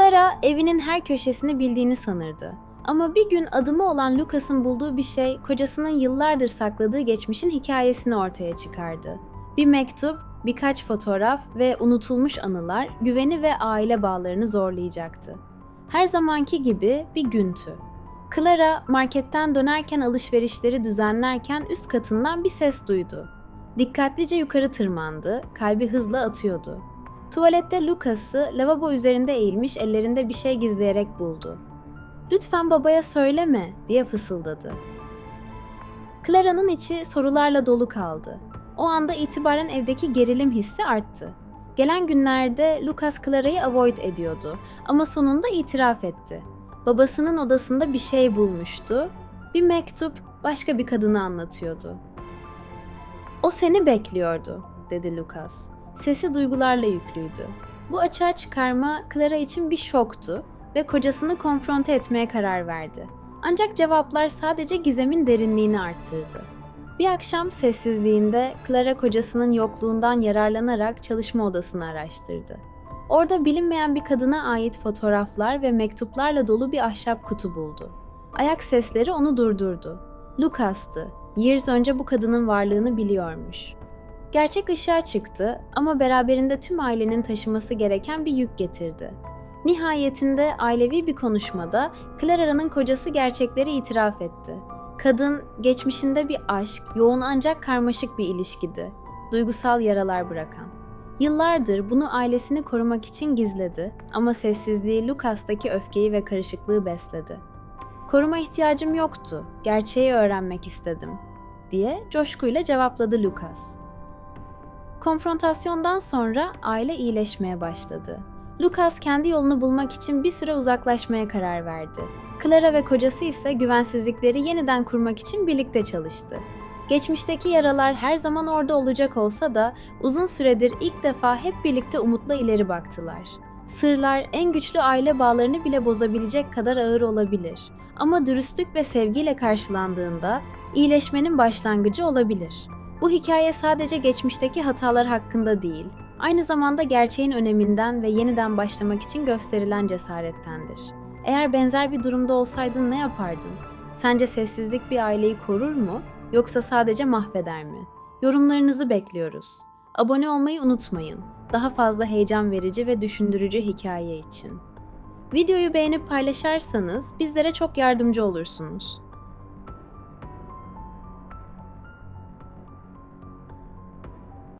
Clara evinin her köşesini bildiğini sanırdı. Ama bir gün adımı olan Lucas'ın bulduğu bir şey kocasının yıllardır sakladığı geçmişin hikayesini ortaya çıkardı. Bir mektup, birkaç fotoğraf ve unutulmuş anılar güveni ve aile bağlarını zorlayacaktı. Her zamanki gibi bir güntü. Clara marketten dönerken alışverişleri düzenlerken üst katından bir ses duydu. Dikkatlice yukarı tırmandı, kalbi hızla atıyordu. Tuvalette Lucas'ı lavabo üzerinde eğilmiş ellerinde bir şey gizleyerek buldu. Lütfen babaya söyleme diye fısıldadı. Clara'nın içi sorularla dolu kaldı. O anda itibaren evdeki gerilim hissi arttı. Gelen günlerde Lucas Clara'yı avoid ediyordu ama sonunda itiraf etti. Babasının odasında bir şey bulmuştu. Bir mektup başka bir kadını anlatıyordu. O seni bekliyordu, dedi Lucas. Sesi duygularla yüklüydü. Bu açığa çıkarma Clara için bir şoktu ve kocasını konfronte etmeye karar verdi. Ancak cevaplar sadece gizemin derinliğini arttırdı. Bir akşam sessizliğinde Clara kocasının yokluğundan yararlanarak çalışma odasını araştırdı. Orada bilinmeyen bir kadına ait fotoğraflar ve mektuplarla dolu bir ahşap kutu buldu. Ayak sesleri onu durdurdu. Lucas'tı. Years önce bu kadının varlığını biliyormuş. Gerçek ışığa çıktı ama beraberinde tüm ailenin taşıması gereken bir yük getirdi. Nihayetinde ailevi bir konuşmada Clara'nın kocası gerçekleri itiraf etti. Kadın, geçmişinde bir aşk, yoğun ancak karmaşık bir ilişkidi. Duygusal yaralar bırakan. Yıllardır bunu ailesini korumak için gizledi ama sessizliği Lucas'taki öfkeyi ve karışıklığı besledi. Koruma ihtiyacım yoktu, gerçeği öğrenmek istedim, diye coşkuyla cevapladı Lucas. Konfrontasyondan sonra aile iyileşmeye başladı. Lucas kendi yolunu bulmak için bir süre uzaklaşmaya karar verdi. Clara ve kocası ise güvensizlikleri yeniden kurmak için birlikte çalıştı. Geçmişteki yaralar her zaman orada olacak olsa da uzun süredir ilk defa hep birlikte umutla ileri baktılar. Sırlar en güçlü aile bağlarını bile bozabilecek kadar ağır olabilir. Ama dürüstlük ve sevgiyle karşılandığında iyileşmenin başlangıcı olabilir. Bu hikaye sadece geçmişteki hatalar hakkında değil, aynı zamanda gerçeğin öneminden ve yeniden başlamak için gösterilen cesarettendir. Eğer benzer bir durumda olsaydın ne yapardın? Sence sessizlik bir aileyi korur mu yoksa sadece mahveder mi? Yorumlarınızı bekliyoruz. Abone olmayı unutmayın. Daha fazla heyecan verici ve düşündürücü hikaye için. Videoyu beğenip paylaşırsanız bizlere çok yardımcı olursunuz.